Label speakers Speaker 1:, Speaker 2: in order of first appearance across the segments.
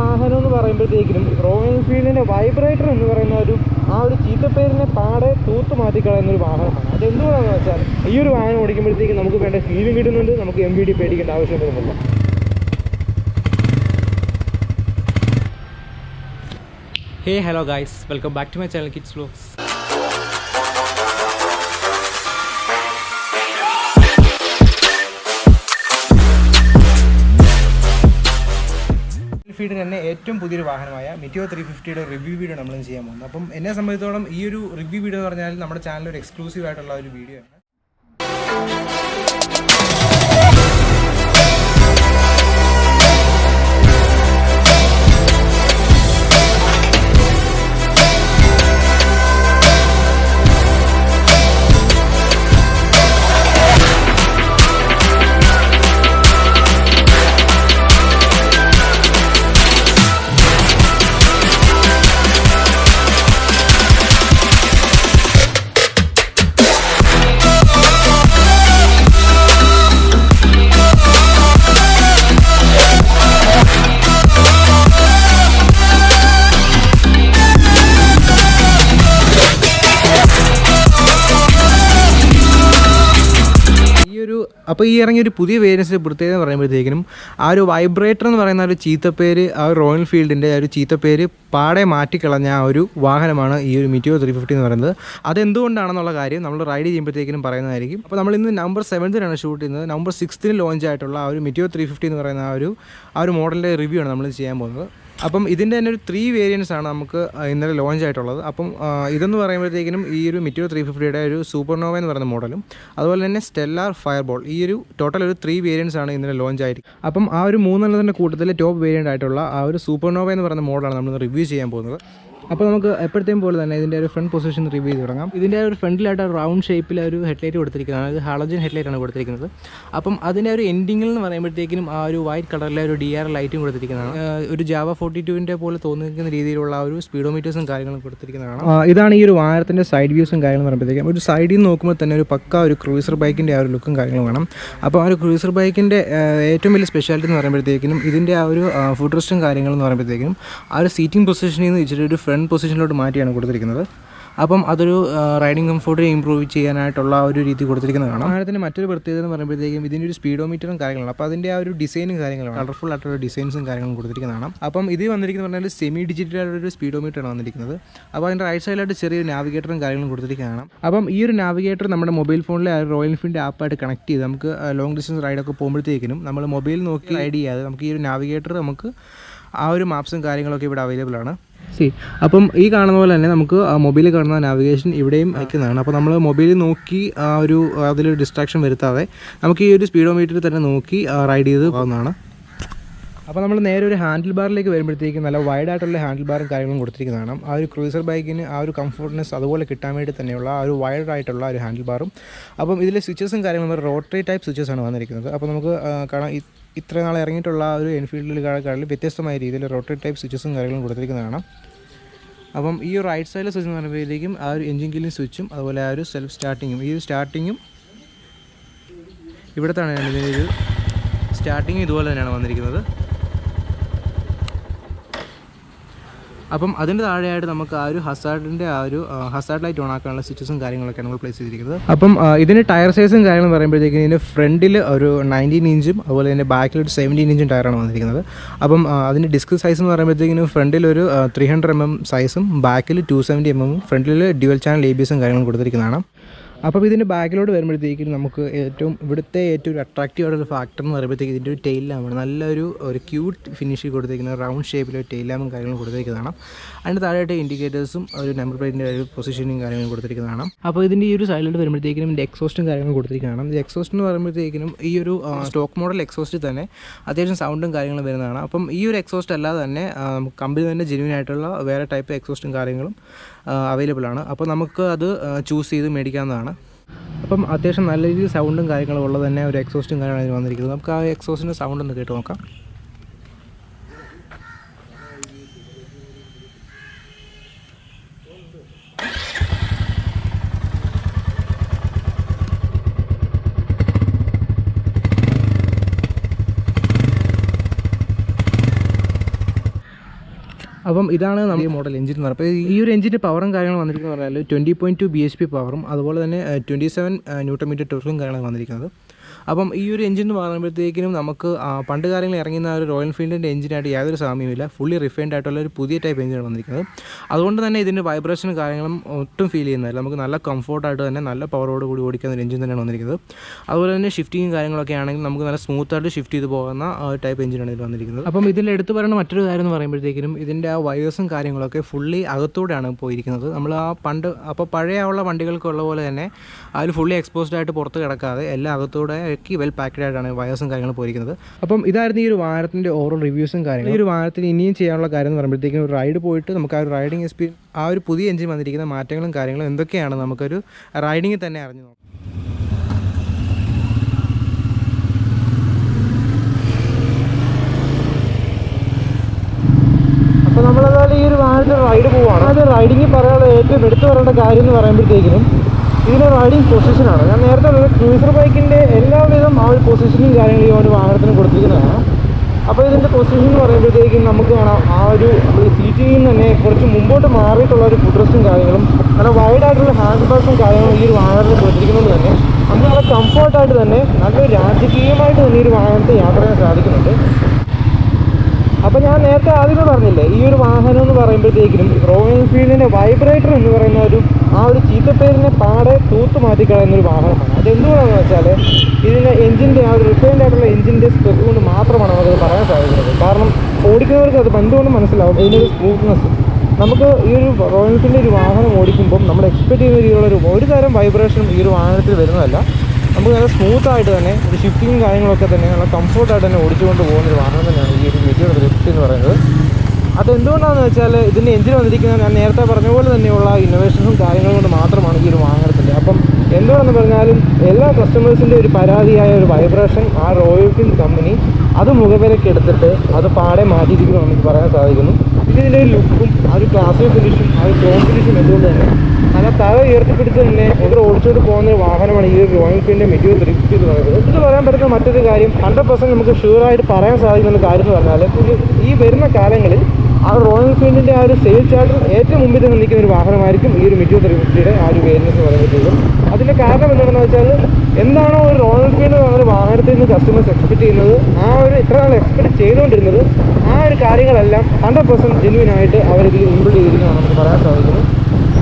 Speaker 1: വാഹനം എന്ന് പറയുമ്പോഴത്തേക്കിനും royal എൻഫീൽഡിന്റെ vibrator എന്ന് പറയുന്ന ഒരു ആ ഒരു ചീത്തപ്പേരിനെ പാടെ തൂത്ത് മാറ്റിക്കളയുന്ന ഒരു വാഹനമാണ്. അതെന്തുകൊണ്ടാണെന്ന് വെച്ചാൽ ഈ ഒരു വാഹനം ഓടിക്കുമ്പോഴത്തേക്കും നമുക്ക് വേണ്ട ഫീലും കിട്ടുന്നുണ്ട് നമുക്ക് എം ബി ഡി പേടിക്കേണ്ട ആവശ്യം വരുന്നില്ല.
Speaker 2: Hey hello guys welcome back to my channel kids vlogs
Speaker 1: ഫീൽഡിന് തന്നെ ഏറ്റവും പുതിയൊരു വാഹനമായ മിറ്റിയോ ത്രീ ഫിഫ്റ്റിയുടെ റിവ്യൂ വീഡിയോ നമ്മൾ ചെയ്യാൻ പോകുന്നത്. അപ്പം എന്നെ സംബന്ധിച്ചോളം ഈ ഒരു റിവ്യൂ വീഡിയോ എന്ന് പറഞ്ഞാൽ നമ്മുടെ ചാനലിൽ ഒരു എക്സ്ക്ലൂസീവ് ആയിട്ടുള്ള ഒരു വീഡിയോ ആണ്. അപ്പോൾ ഈ ഇറങ്ങിയ ഒരു പുതിയ വേരിയൻസിന്റെ പ്രത്യേകത പറയുമ്പോഴത്തേക്കിനും ആ ഒരു വൈബ്രേറ്റർ എന്ന് പറയുന്ന ഒരു ചീത്തപ്പേര് ആ റോയൽ ഫീൽഡിന്റെ ആ ഒരു ചീത്തപ്പേര് പാടെ മാറ്റിക്കളഞ്ഞ ആ ഒരു വാഹനമാണ് ഈ ഒരു മിറ്റിയോ ത്രീ ഫിഫ്റ്റി എന്ന് പറയുന്നത്. അതെന്തുകൊണ്ടാണെന്നുള്ള കാര്യം നമ്മൾ റൈഡ് ചെയ്യുമ്പോഴത്തേക്കിനും പറയുന്നതായിരിക്കും. അപ്പോൾ നമ്മൾ ഇന്ന് നമ്പർ സെവൻത്തിനാണ് ഷൂട്ട് ചെയ്യുന്നത്. നമ്പർ സിക്സ്ത്തിന് ലോഞ്ച് ആയിട്ടുള്ള ആ ഒരു മിറ്റിയോ ത്രീ ഫിഫ്റ്റി എന്ന് പറയുന്ന ആ ഒരു ആ ഒരു മോഡലിന്റെ റിവ്യൂ ആണ് നമ്മൾ ചെയ്യാൻ പോകുന്നത്. അപ്പം ഇതിന്റെ തന്നെ ഒരു ത്രീ വേരിയൻസ് ആണ് നമുക്ക് ഇന്നലെ ലോഞ്ച് ആയിട്ടുള്ളത്. അപ്പം ഇതെന്ന് പറയുമ്പോഴത്തേക്കിനും ഈ ഒരു മിറ്റിയോ ത്രീ ഫിഫ്റ്റിയുടെ ഒരു സൂപ്പർനോവ എന്ന് പറയുന്ന മോഡലും അതുപോലെ തന്നെ സ്റ്റെല്ലാർ ഫയർബോൾ ഈ ഒരു ടോട്ടൽ ഒരു ത്രീ വേരിയൻസ് ആണ് ഇന്നലെ ലോഞ്ച് ആയിരിക്കും അപ്പം ആ ഒരു മൂന്നെണ്ണത്തിന്റെ കൂട്ടത്തിൽ ടോപ്പ് വേരിയന്റ് ആയിട്ടുള്ള ആ ഒരു സൂപ്പർനോവ എന്ന് പറയുന്ന മോഡലാണ് നമ്മൾ റിവ്യൂ ചെയ്യാൻ പോകുന്നത്. അപ്പോൾ നമുക്ക് എപ്പോഴത്തെയും പോലെ തന്നെ ഇതിന്റെ ഒരു ഫ്രണ്ട് പൊസിഷൻ റിവ്യൂ ചെയ്ത് തുടങ്ങാം. ഇതിന്റെ ഒരു ഫ്രണ്ടിലായിട്ട് റൗണ്ട് ഷേപ്പിൽ ഒരു ഹെഡ്ലൈറ്റ് കൊടുത്തിരിക്കുന്നത് അത് ഹാളജൻ ഹെഡ്ലൈറ്റ് ആണ് കൊടുത്തിരിക്കുന്നത്. അപ്പം അതിന്റെ ഒരു എൻഡിങ്ങിൽ എന്ന് പറയുമ്പോഴത്തേക്കും ആ ഒരു വൈറ്റ് കളറിലെ ഒരു ഡി ആർ ലൈറ്റും കൊടുത്തിരിക്കുന്നതാണ്. ഒരു ജാവ ഫോർട്ടി ടുവിന്റെ പോലെ തോന്നിക്കുന്ന രീതിയിലുള്ള ഒരു സ്പീഡോമീറ്റേഴ്സും കാര്യങ്ങളും കൊടുത്തിരിക്കുന്നതാണ്. ഇതാണ് ഈ ഒരു വാഹനത്തിന്റെ സൈഡ് വ്യൂസും കാര്യങ്ങളും പറയുമ്പോഴത്തേക്കും. ഒരു സൈഡിൽ നിന്ന് നോക്കുമ്പോൾ തന്നെ ഒരു പക്ക ഒരു ക്രൂസർ ബൈക്കിന്റെ ആ ഒരു ലുക്കും കാര്യങ്ങളും വേണം അപ്പോൾ ആ ഒരു ക്രൂസർ ബൈക്കിന്റെ ഏറ്റവും വലിയ സ്പെഷ്യാലിറ്റി എന്ന് പറയുമ്പോഴത്തേക്കും ഇതിന്റെ ആ ഒരു ഫുഡ് റെസ്റ്റും കാര്യങ്ങളും എന്ന് പറയുമ്പോഴത്തേക്കും ആ ഒരു സീറ്റിംഗ് പൊസിഷനിൽ നിന്ന് ഇച്ചിരി ഒരു പൊസിഷനിലോട്ട് മാറ്റിയാണ് കൊടുത്തിരിക്കുന്നത്. അപ്പം അതൊരു റൈഡിങ് കംഫോർട്ട് ഇമ്പ്രൂവ് ചെയ്യാനായിട്ടുള്ള ഒരു രീതി കൊടുത്തിരിക്കുന്നത് കാണാം. വാഹനത്തിന്റെ മറ്റൊരു പ്രത്യേകത എന്ന് പറയുമ്പോഴത്തേക്കും ഇതിന്റെ ഒരു സ്പീഡോമീറ്ററും കാര്യങ്ങളാണ് അപ്പോൾ അതിന്റെ ആ ഒരു ഡിസൈനും കാര്യങ്ങളാണ് കളർഫുൾ ആയിട്ടുള്ള ഡിസൈൻസും കാര്യങ്ങളും കൊടുത്തിരിക്കുന്നതാണ് അപ്പം ഇത് വന്നിരിക്കുന്നത് പറഞ്ഞാൽ സെമി ഡിജിറ്റൽ ആയിട്ടൊരു സ്പീഡോമീറ്ററാണ് വന്നിരിക്കുന്നത്. അപ്പോൾ അതിന്റെ റൈറ്റ് സൈഡിലായിട്ട് ചെറിയൊരു നാവിഗേറ്ററും കാര്യങ്ങളും കൊടുത്തിരിക്കുന്നതാണ് അപ്പം ഈ ഒരു നാവിഗേറ്റർ നമ്മുടെ മൊബൈൽ ഫോണിലെ ആ റോയൽ എൻഫീൽഡ് ആപ്പായിട്ട് കണക്ട് ചെയ്ത് നമുക്ക് ലോങ് ഡിസ്റ്റൻസ് റൈഡൊക്കെ പോകുമ്പോഴത്തേക്കിനും നമ്മൾ മൊബൈൽ നോക്കി റൈഡ് ചെയ്യാതെ നമുക്ക് ഈ ഒരു നാവിഗേറ്റർ നമുക്ക് ആ ഒരു മാപ്സും കാര്യങ്ങളൊക്കെ ഇവിടെ അവൈലബിൾ ആണ്. സി. അപ്പം ഈ കാണുന്ന പോലെ തന്നെ നമുക്ക് മൊബൈലിൽ കാണുന്ന നാവിഗേഷൻ ഇവിടെയും അയക്കുന്നതാണ്. അപ്പോൾ നമ്മൾ മൊബൈലിൽ നോക്കി ആ ഒരു അതിലൊരു ഡിസ്ട്രാക്ഷൻ വരുത്താതെ നമുക്ക് ഈ ഒരു സ്പീഡോമീറ്ററിൽ തന്നെ നോക്കി റൈഡ് ചെയ്ത് പോകുന്നതാണ് അപ്പോൾ നമ്മൾ നേരെ ഒരു ഹാൻഡിൽ ബാറിലേക്ക് വരുമ്പോഴത്തേക്കും നല്ല വൈഡ് ആയിട്ടുള്ള ഹാൻഡിൽ ബാറും കാര്യങ്ങളും കൊടുത്തിരിക്കുന്നതാണ്. ആ ഒരു ക്രൂസർ ബൈക്കിന് ആ ഒരു കംഫർട്ട്നെസ് അതുപോലെ കിട്ടാൻ വേണ്ടി തന്നെയുള്ള ആ ഒരു വൈഡ് ആയിട്ടുള്ള ഒരു ഹാൻഡിൽ ബാറും അപ്പം ഇതിലെ സ്വിച്ചസും കാര്യങ്ങളും റോട്ടറി ടൈപ്പ് സ്വിച്ചസ് ആണ് വന്നിരിക്കുന്നത്. അപ്പോൾ നമുക്ക് കാണാം. ഇത്ര നാൾ ഇറങ്ങിയിട്ടുള്ള ഒരു എൻഫീൽഡിൽ കാണാൻ വ്യത്യസ്തമായ രീതിയിൽ റോട്ടറി ടൈപ്പ് സ്വിച്ചസും കാര്യങ്ങളും കൊടുത്തിരിക്കുന്നതാണ്. അപ്പം ഈ ഒരു റൈറ്റ് സൈഡിലെ സ്വിച്ച് എന്ന് പറയുമ്പോഴത്തേക്കും ആ ഒരു എഞ്ചിൻ കില്ലിംഗ് സ്വിച്ചും അതുപോലെ ആ ഒരു സെൽഫ് സ്റ്റാർട്ടിങ്ങും ഈ ഒരു സ്റ്റാർട്ടിങ്ങും ഇവിടത്താണ് ഇതിന്റെ ഒരു സ്റ്റാർട്ടിങ് ഇതുപോലെ തന്നെയാണ് വന്നിരിക്കുന്നത്. അപ്പം അതിന്റെ താഴെയായിട്ട് നമുക്ക് ആ ഒരു ഹസാർഡിന്റെ ആ ഒരു ഹസാർഡ് ലൈറ്റ് ഓൺ ആക്കാനുള്ള സ്വിച്ചസും കാര്യങ്ങളൊക്കെയാണ് നമ്മൾ പ്ലേസ് ചെയ്തിരിക്കുന്നത്. അപ്പം ഇതിന് ടയർ സൈസും കാര്യങ്ങളും പറയുമ്പോഴത്തേക്കും ഇതിന്റെ ഫ്രണ്ടിൽ ഒരു നയന്റീൻ ഇഞ്ചും അതുപോലെ തന്നെ ബാക്കിൽ ഒരു സെവന്റീൻ ഇഞ്ചും ടയറാണ് വന്നിരിക്കുന്നത്. അപ്പം അതിന്റെ ഡിസ്ക് സൈസ് എന്ന് പറയുമ്പോഴത്തേക്കിനും ഫ്രണ്ടിൽ ഒരു ത്രീ ഹൺഡ്രഡ് എം എം സൈസും ബാക്കിൽ ടു സെവന്റി എം എമ്മും ഫ്രണ്ടിൽ ഡ്യുവൽ ചാനൽ എ ബി എസും കാര്യങ്ങളും കൊടുത്തിരിക്കുന്നതാണ്. അപ്പോൾ ഇതിന്റെ ബാക്കിലോട്ട് വരുമ്പോഴത്തേക്കും നമുക്ക് ഏറ്റവും ഇവിടുത്തെ ഏറ്റവും ഒരു അട്രാക്റ്റീവ് ആയിട്ടുള്ള ഫാക്ടർ എന്ന് പറയുമ്പോഴത്തേക്ക് ഇതിന്റെ ഒരു ടെയിൽ ലാമ്പാണ് നല്ലൊരു ഒരു ക്യൂട്ട് ഫിനിഷ് കൊടുത്തിരിക്കുന്ന റൗണ്ട് ഷേപ്പിൽ ടെയിൽ ലാമ്പും കാര്യങ്ങളും കൊടുത്തേക്കുന്നതാണ്. അതിന്റെ താഴെയായിട്ട് ഇൻഡിക്കേറ്റേഴ്സും ഒരു നമ്പർ പ്ലേറ്റിന്റെ ഒരു പൊസിഷനും കാര്യങ്ങളും കൊടുത്തിരിക്കുന്നതാണ്. അപ്പോൾ ഇതിന്റെ ഈ ഒരു സൈഡിലോട്ട് വരുമ്പോഴത്തേക്കും ഇതിന്റെ എക്സോസ്റ്റും കാര്യങ്ങളും കൊടുത്തിരിക്കുന്നതാണ്. ഈ എക്സോസ്റ്റ് എന്ന് പറയുമ്പോഴത്തേക്കും ഈ ഒരു സ്റ്റോക്ക് മോഡൽ എക്സോസ്റ്റ് തന്നെ അത്യാവശ്യം സൗണ്ടും കാര്യങ്ങളും വരുന്നതാണ്. അപ്പം ഈ ഒരു എക്സോസ്റ്റ് അല്ലാതെ തന്നെ കമ്പനി തന്നെ ജെന്യൂൻ ആയിട്ടുള്ള വേറെ ടൈപ്പ് എക്സോസ്റ്റും കാര്യങ്ങളും അവൈലബിൾ ആണ്. അപ്പോൾ നമുക്ക് അത് ചൂസ് ചെയ്ത് മേടിക്കാവുന്നതാണ്. അപ്പം അത്യാവശ്യം നല്ല രീതിയിൽ സൗണ്ടും കാര്യങ്ങളും ഉള്ളത് തന്നെ ഒരു എക്സോസ്റ്റും കാര്യങ്ങളും അതിന് വന്നിരിക്കുന്നത് നമുക്ക് ആ എക്സോസ്റ്റിന്റെ സൗണ്ട് ഒന്ന് കേട്ട് നോക്കാം. അപ്പം ഇതാണ് നമ്മുടെ ഈ മോഡൽ എഞ്ചിൻ എന്ന് പറയുന്നത് അപ്പോൾ ഈ ഒരു എഞ്ചിന്റെ പവറും കാര്യങ്ങളും വന്നിരിക്കുന്നത് പറഞ്ഞാൽ twenty point two B H P പവറും അതുപോലെ തന്നെ ട്വന്റി സെവൻ ന്യൂട്രോമീറ്റർ ടോർക്കും കാര്യങ്ങളും വന്നിരിക്കുന്നത്. അപ്പം ഈ ഒരു എഞ്ചിൻ എന്ന് പറയുമ്പോഴത്തേക്കിനും നമുക്ക് പണ്ട് കാലങ്ങളിൽ ഇറങ്ങുന്ന ഒരു റോയൽ ഫീൽഡിന്റെ എഞ്ചിനായിട്ട് യാതൊരു സാമ്യമില്ല ഫുള്ളി റിഫൈൻഡ് ആയിട്ടുള്ള ഒരു പുതിയ ടൈപ്പ് എഞ്ചിനാണ് വന്നിരിക്കുന്നത്. അതുകൊണ്ട് തന്നെ ഇതിന്റെ വൈബ്രേഷനും കാര്യങ്ങളും ഒട്ടും ഫീൽ ചെയ്യുന്നില്ല. നമുക്ക് നല്ല കംഫോർട്ടായിട്ട് തന്നെ നല്ല പവറോട് കൂടി ഓടിക്കുന്ന ഒരു എഞ്ചിൻ തന്നെയാണ് വന്നിരിക്കുന്നത്. അതുപോലെ തന്നെ ഷിഫ്റ്റിങ്ങും കാര്യങ്ങളൊക്കെ ആണെങ്കിൽ നമുക്ക് നല്ല സ്മൂത്തായിട്ട് ഷിഫ്റ്റ് ചെയ്ത് പോകുന്ന ടൈപ്പ് എഞ്ചിനാണ് ഇതിൽ വന്നിരിക്കുന്നത്. അപ്പം ഇതിൽ എടുത്തു പറയുന്ന മറ്റൊരു കാര്യം എന്ന് പറയുമ്പോഴത്തേക്കിനും ഇതിന്റെ ആ വയേഴ്സും കാര്യങ്ങളൊക്കെ ഫുള്ളി അകത്തൂടെയാണ് പോയിരിക്കുന്നത്. നമ്മൾ ആ പണ്ട് അപ്പോൾ പഴയ ഉള്ള വണ്ടികൾക്കുള്ള പോലെ തന്നെ അതിൽ ഫുള്ളി എക്സ്പോസ്ഡ് ആയിട്ട് പുറത്ത് കിടക്കാതെ എല്ലാം അകത്തൂടെ ഇറക്കി വെൽ പാക്കഡ് ആയിട്ടാണ് വയേഴ്സും കാര്യങ്ങളും പോയിരിക്കുന്നത്. അപ്പം ഇതായിരുന്നു ഈ ഒരു വാഹനത്തിന്റെ ഓവറോൾ റിവ്യൂസും കാര്യങ്ങളും. ഈ ഒരു വാഹനത്തിന് ഇനിയും ചെയ്യാനുള്ള കാര്യം എന്ന് പറയുമ്പോഴത്തേക്കും ഒരു റൈഡ് പോയിട്ട് നമുക്ക് ആ ഒരു റൈഡിങ് എക്സ്പീരിയൻസ് ആ ഒരു പുതിയ എഞ്ചിൻ വന്നിരിക്കുന്ന മാറ്റങ്ങളും കാര്യങ്ങളും എന്തൊക്കെയാണ് നമുക്കൊരു റൈഡിങ്ങിൽ തന്നെ അറിഞ്ഞു നോക്കാം. അപ്പോൾ ഈ ഒരു വാഹനത്തിൽ റൈഡ് പോവാണ്. അത് റൈഡിങ്ങിൽ പറയാനുള്ള ഏറ്റവും എടുത്തു പറയേണ്ട കാര്യം എന്ന് പറയുമ്പോഴത്തേക്കിനും ഇതിന്റെ റൈഡിങ് പൊസിഷനാണ് ഞാൻ നേരത്തെ ഒരു ക്രൂസർ ബൈക്കിന്റെ എല്ലാവിധം ആ ഒരു പൊസിഷനും കാര്യങ്ങളും ഈ ഒരു വാഹനത്തിന് കൊടുത്തിരിക്കുന്നതാണ്. അപ്പോൾ ഇതിന്റെ പൊസിഷൻ എന്ന് പറയുമ്പോഴത്തേക്കും നമുക്ക് കാണാം ആ ഒരു സീറ്റിൽ നിന്ന് തന്നെ കുറച്ച് മുമ്പോട്ട് മാറിയിട്ടുള്ള ഒരു ഫുഡ്രസ്റ്റും കാര്യങ്ങളും നല്ല വൈഡായിട്ടുള്ള ഹാൻഡ് ബാഗ്സും കാര്യങ്ങളും ഈ ഒരു വാഹനത്തിൽ കൊടുത്തിരിക്കുന്നത് തന്നെ നമുക്ക് നല്ല കംഫർട്ടായിട്ട് തന്നെ നല്ലൊരു രാജകീയമായിട്ട് തന്നെ ഈ ഒരു വാഹനത്തെ യാത്ര ചെയ്യാൻ സാധിക്കുന്നുണ്ട്. അപ്പോൾ ഞാൻ നേരത്തെ ആദ്യമേ പറഞ്ഞില്ലേ ഈ ഒരു വാഹനം എന്ന് പറയുമ്പോഴത്തേക്കിനും റോയൽ എൻഫീൽഡിന്റെ വൈബ്രേറ്റർ എന്ന് പറയുന്ന ഒരു ആ ഒരു ചീത്തപ്പേരിനെ പാടെ തൂത്ത് മാറ്റിക്കളയുന്ന ഒരു വാഹനമാണ്. അത് എന്തുകൊണ്ടാണെന്ന് വെച്ചാൽ ഇതിന്റെ എഞ്ചിന്റെ ആ ഒരു റിഫൈൻഡ് ആയിട്ടുള്ള എഞ്ചിന്റെ സ്പെക്ക് കൊണ്ട് മാത്രമാണ് നമുക്കത് പറയാൻ സാധിക്കുന്നത്. കാരണം ഓടിക്കുന്നവർക്ക് അത് എന്തുകൊണ്ട് മനസ്സിലാവും ഇതിന്റെ സ്മൂത്ത്നെസ് നമുക്ക് ഈ ഒരു റോയൽ എൻഫീൽഡിന്റെ ഒരു വാഹനം ഓടിക്കുമ്പം നമ്മൾ എക്സ്പെക്ട് ചെയ്യുന്ന രീതിയിലുള്ള ഒരു ഒരു തരം വൈബ്രേഷനും ഈ ഒരു വാഹനത്തിൽ വരുന്നതല്ല. നമുക്ക് നല്ല സ്മൂത്ത് ആയിട്ട് തന്നെ ഒരു ഷിഫ്റ്റിങ്ങും കാര്യങ്ങളൊക്കെ തന്നെ നല്ല കംഫർട്ടായിട്ട് തന്നെ ഓടിച്ചുകൊണ്ട് പോകുന്ന ഒരു വാഹനം തന്നെയാണ് ഈ ഒരു മെറ്റീരിയൽ ലിഫ്റ്റ് എന്ന് പറയുന്നത്. അതെന്തുകൊണ്ടാണെന്ന് വെച്ചാൽ ഇതിന്റെ എഞ്ചിൻ വന്നിരിക്കുന്ന ഞാൻ നേരത്തെ പറഞ്ഞ പോലെ തന്നെയുള്ള ഇന്നോവേഷൻസും കാര്യങ്ങളും കൊണ്ട് മാത്രമാണ് ഈ ഒരു വാഹനത്തിന്റെ അപ്പം എന്തുകൊണ്ടെന്ന് പറഞ്ഞാലും എല്ലാ കസ്റ്റമേഴ്സിന്റെ ഒരു പരാതിയായ ഒരു വൈബ്രേഷൻ ആ റോയൽ ഫീൽഡ് കമ്പനി അത് മുഖവിലയ്ക്ക് എടുത്തിട്ട് അത് പാടെ മാറ്റിയിരിക്കുന്നു നമുക്ക് പറയാൻ സാധിക്കുന്നു. ഇതിന്റെ ഒരു ലുക്കും ആ ഒരു ക്ലാസ് ഫിനിഷും ആ ഒരു ക്ലോം ഫിനിഷും എന്തുകൊണ്ട് തന്നെ നല്ല തല ഉയർത്തിപ്പിടിച്ച് തന്നെ ഇവർ ഓടിച്ചോട്ട് പോകുന്ന വാഹനമാണ് ഈ ഒരു റോയൽ മെറ്റീരിയൽ ഡ്രിഫ്റ്റ് എന്ന് പറയുന്നത് ഇത് പറയാൻ പറ്റുന്ന മറ്റൊരു കാര്യം ഹൺഡ്രഡ് പെർസെന്റ് നമുക്ക് ഷുവറായിട്ട് പറയാൻ സാധിക്കുന്ന ഒരു കാര്യം എന്ന് പറഞ്ഞാൽ ഈ വരുന്ന കാലങ്ങളിൽ ആ റോയൽ ഫീൽഡിന്റെ ആ ഒരു സെയിൽ ചാർട്ടർ ഏറ്റവും മുമ്പിൽ തന്നെ നിൽക്കുന്ന ഒരു വാഹനമായിരിക്കും ഈ ഒരു മെറ്റീരിയൽ ഡ്രിഫ്റ്റിയുടെ ആ ഒരു വേരിയൻസ് എന്ന് പറയുന്നത്. അതിന്റെ കാരണം എന്താണെന്ന് വെച്ചാൽ എന്താണോ ഒരു റോയൽ ഫീൽഡ് ഒരു വാഹനത്തിൽ നിന്ന് കസ്റ്റമേഴ്സ് എക്സ്പെക്ട് ചെയ്യുന്നത് ആ ഒരു ഇത്ര നാൾ എക്സ്പെക്ട് ചെയ്തുകൊണ്ടിരുന്നത് ആ ഒരു കാര്യങ്ങളെല്ലാം ഹൺഡ്രഡ് പെർസെന്റ് ജെന്യൂൻ ആയിട്ട് അവരിതിൽ ഇൻക്ലൂഡ് ചെയ്തിരിക്കുന്നതാണ് നമുക്ക് പറയാൻ സാധിക്കുന്നത്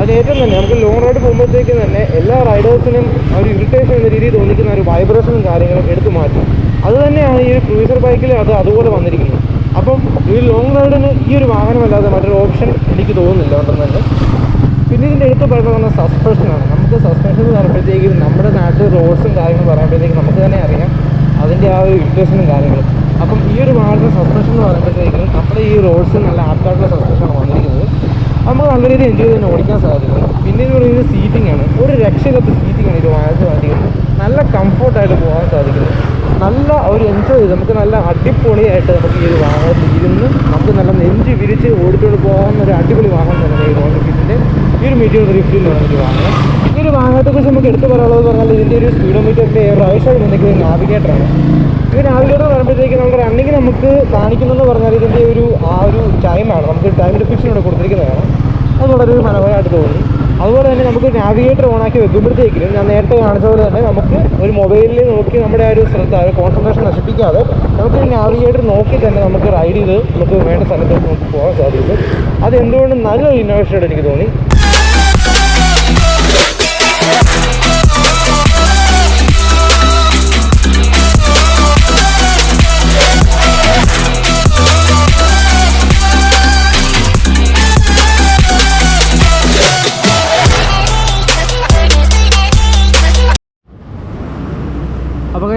Speaker 1: അതിന് ഏറ്റവും തന്നെ നമുക്ക് ലോങ് റൈഡ് പോകുമ്പോഴത്തേക്ക് തന്നെ എല്ലാ റൈഡേഴ്സിനും ഒരു ഇറിറ്റേഷൻ എന്ന രീതിയിൽ തോന്നിക്കുന്ന ഒരു വൈബ്രേഷനും കാര്യങ്ങളും എടുത്തു മാറ്റും. അത് തന്നെയാണ് ഈ ക്രൂസർ ബൈക്കിൽ അത് അതുപോലെ വന്നിരിക്കുന്നത്. അപ്പം ഈ ലോങ് റൈഡിന് ഈ ഒരു വാഹനമല്ലാതെ മറ്റൊരു ഓപ്ഷൻ എനിക്ക് തോന്നുന്നില്ല ഉണ്ടെന്ന് തന്നെ. പിന്നെ ഇതിന്റെ എടുത്ത് പറയുന്ന സസ്പെൻഷനാണ് നമുക്ക് സസ്പെൻഷൻ എന്ന് പറയുമ്പോഴത്തേക്കും നമ്മുടെ നാട്ടിൽ റോഡ്സും കാര്യങ്ങളും പറയുമ്പോഴത്തേക്കും നമുക്ക് തന്നെ അറിയാം അതിന്റെ ആ ഒരു ഇറിറ്റേഷനും കാര്യങ്ങളും. അപ്പം ഈ ഒരു വാഹനത്തിന്റെ സസ്പെൻഷൻ എന്ന് പറയുമ്പോഴത്തേക്കും നമ്മുടെ ഈ റോഡ്സ് നല്ല ആപ്റ്റായിട്ടുള്ള സസ്പെൻഷനാണ് വന്നിരിക്കുന്നത്. നമുക്ക് നല്ല രീതിയിൽ എൻജോയ് തന്നെ ഓടിക്കാൻ സാധിക്കും പിന്നെ എന്ന് പറയുന്നത് സീറ്റിംഗ് ആണ്. ഒരു രക്ഷകത്ത് സീറ്റിംഗ് ആണ് ഇത് വാങ്ങാൻ സാധിക്കുന്നത്. നല്ല കംഫർട്ടായിട്ട് പോകാൻ സാധിക്കുന്നു നല്ല ഒരു എൻജോയ് ചെയ്ത് നമുക്ക് നല്ല അടിപൊളിയായിട്ട് നമുക്ക് ഈ ഒരു വാഹനത്തിൽ ഇരുന്ന് നമുക്ക് നല്ല നെഞ്ച് വിരിച്ച് ഓടിച്ചോട് പോകാവുന്ന ഒരു അടിപൊളി വാഹനം തന്നെയാണ് ഈ റോയൽ എൻഫീൽഡിന്റെ ഈ ഒരു എന്ന് പറയുന്ന ഒരു വാഹനം. ഈ ഒരു വാഹനത്തെക്കുറിച്ച് നമുക്ക് എടുത്തു പറയാനുള്ളത് പറഞ്ഞാൽ ഇതിന്റെ ഒരു സ്പീഡോമീറ്ററിന്റെ റൈറ്റ് സൈഡിൽ നിൽക്കുന്ന നാവിഗേറ്ററാണ് ഈ നാവിഗേറ്റർ പറയുമ്പോഴത്തേക്ക് നമ്മുടെ റണ്ണിങ് നമുക്ക് കാണിക്കുന്നതെന്ന് പറഞ്ഞാൽ ഇതിന്റെ ഒരു ആ ഒരു ടൈമാണ് നമുക്ക് ടൈം ഡിഫിക്ഷൻ ഇവിടെ കൊടുത്തിരിക്കുന്നതാണ് അത് വളരെ മനോഹരമായിട്ട് തോന്നി. അതുപോലെ തന്നെ നമുക്ക് നാവിഗേറ്റർ ഓണാക്കി വെക്കുമ്പോഴത്തേക്കും ഞാൻ നേരത്തെ കാണിച്ച പോലെ തന്നെ നമുക്ക് ഒരു മൊബൈലിൽ നോക്കി നമ്മുടെ ആ ഒരു ശ്രദ്ധ ഒരു കോൺസെൻട്രേഷൻ നശിപ്പിക്കാതെ നമുക്ക് നാവിഗേറ്റർ നോക്കി തന്നെ നമുക്ക് റൈഡ് ചെയ്ത് നമുക്ക് വേണ്ട സ്ഥലത്തേക്ക് നമുക്ക് പോകാൻ സാധിക്കും അത് എന്തുകൊണ്ടും നല്ലൊരു ഇന്നോവേഷനായിട്ട് എനിക്ക് തോന്നി.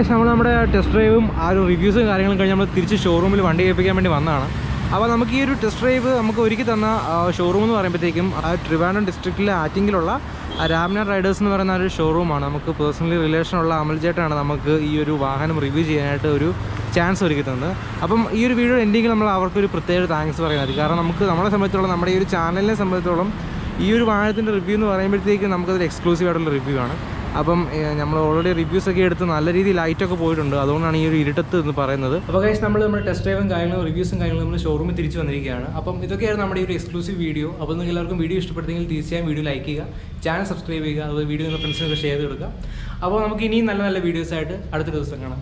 Speaker 1: കഴിച്ച് നമ്മൾ നമ്മുടെ ടെസ്റ്റ് ഡ്രൈവും ആ ഒരു റിവ്യൂസും കാര്യങ്ങളും കഴിഞ്ഞ് നമ്മൾ തിരിച്ച് ഷോറൂമിൽ വണ്ടി ഏൽപ്പിക്കാൻ വേണ്ടി വന്നതാണ്. അപ്പോൾ നമുക്ക് ഈ ഒരു ടെസ്റ്റ് ഡ്രൈവ് നമുക്ക് ഒരുക്കി തന്ന ഷോറൂം എന്ന് പറയുമ്പോഴത്തേക്കും ആ ട്രിവാൻഡ്രം ഡിസ്ട്രിക്റ്റിലെ ആറ്റിങ്ങിലുള്ള രാംനാഥ് റൈഡേഴ്സ് എന്ന് പറയുന്ന ഒരു ഷോറൂമാണ് നമുക്ക് പേഴ്സണലി റിലേഷനുള്ള അമൽജേട്ടാണ് നമുക്ക് ഈ ഒരു വാഹനം റിവ്യൂ ചെയ്യാനായിട്ട് ഒരു ചാൻസ് ഒരുക്കി തന്നത്. അപ്പം ഈ ഒരു വീഡിയോ എൻഡിങ്ങിൽ നമ്മൾ അവർക്കൊരു പ്രത്യേക താങ്ക്സ് പറയുന്നത്. കാരണം നമുക്ക് നമ്മളെ സംബന്ധിച്ചോളം നമ്മുടെ ഈ ഒരു ചാനലിനെ സംബന്ധിച്ചോളം ഈ ഒരു വാഹനത്തിന്റെ റിവ്യൂ എന്ന് പറയുമ്പോഴത്തേക്കും നമുക്കതൊരു എക്സ്ക്ലൂസീവ് ആയിട്ടുള്ള റിവ്യൂ ആണ്. അപ്പം നമ്മൾ ഓൾറെഡി റിവ്യൂസ് ഒക്കെ എടുത്ത് നല്ല രീതിയിൽ ലൈറ്റൊക്കെ പോയിട്ടുണ്ട്. അതുകൊണ്ടാണ് ഈ ഒരു ഇരുട്ടത്ത് എന്ന് പറയുന്നത്.
Speaker 2: അപ്പോൾ കഴിച്ച് നമ്മൾ നമ്മുടെ ടെസ്റ്റ് ഡ്രൈവും കാര്യങ്ങളും റിവ്യൂസും കാര്യങ്ങളും നമ്മൾ ഷോറൂമിൽ തിരിച്ചു വന്നിരിക്കുകയാണ്. അപ്പം ഇതൊക്കെയാണ് നമ്മുടെ ഈ ഒരു എക്സ്ക്ലൂസീവ് വീഡിയോ അപ്പോൾ നിങ്ങൾ എല്ലാവർക്കും വീഡിയോ ഇഷ്ടപ്പെടുന്നെങ്കിൽ തീർച്ചയായും വീഡിയോ ലൈക്ക് ചെയ്യുക. ചാനൽ സബ്സ്ക്രൈബ് ചെയ്യുക. അതുപോലെ വീഡിയോ നിങ്ങളുടെ ഫ്രണ്ട്സിനൊക്കെ ഷെയർ ചെയ്ത് കൊടുക്കുക. അപ്പോൾ നമുക്ക് ഇനിയും നല്ല നല്ല വീഡിയോസായിട്ട് അടുത്ത ദിവസം കാണാം.